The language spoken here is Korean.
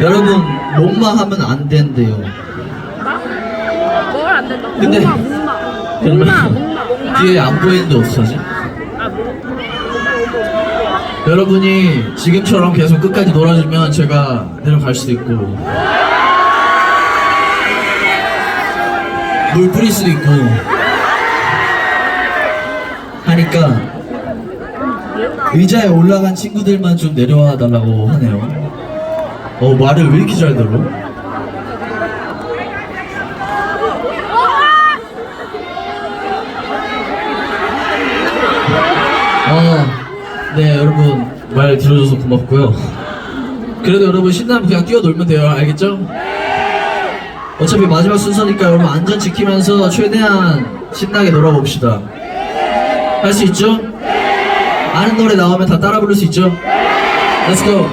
여러분 목마 하면 안 된대요. 뭘안 된다. 근데- 목마, 목마. 목마, 목마, 목마. 뒤에 안 보이는데 어떡하지? 아, 뭐. 여러분이 지금처럼 계속 끝까지 놀아주면 제가 내려갈 수도 있고 물 뿌릴 수도 있고 하니까 의자에 올라간 친구들만 좀 내려와 달라고 하네요. 어 말을 왜 이렇게 잘 들어? 어, 네 여러분 말 들어줘서 고맙고요. 그래도 여러분 신나면 그냥 뛰어놀면 돼요, 알겠죠? 어차피 마지막 순서니까 여러분 안전 지키면서 최대한 신나게 놀아봅시다. 할 수 있죠? 아는 노래 나오면 다 따라 부를 수 있죠? Let's go.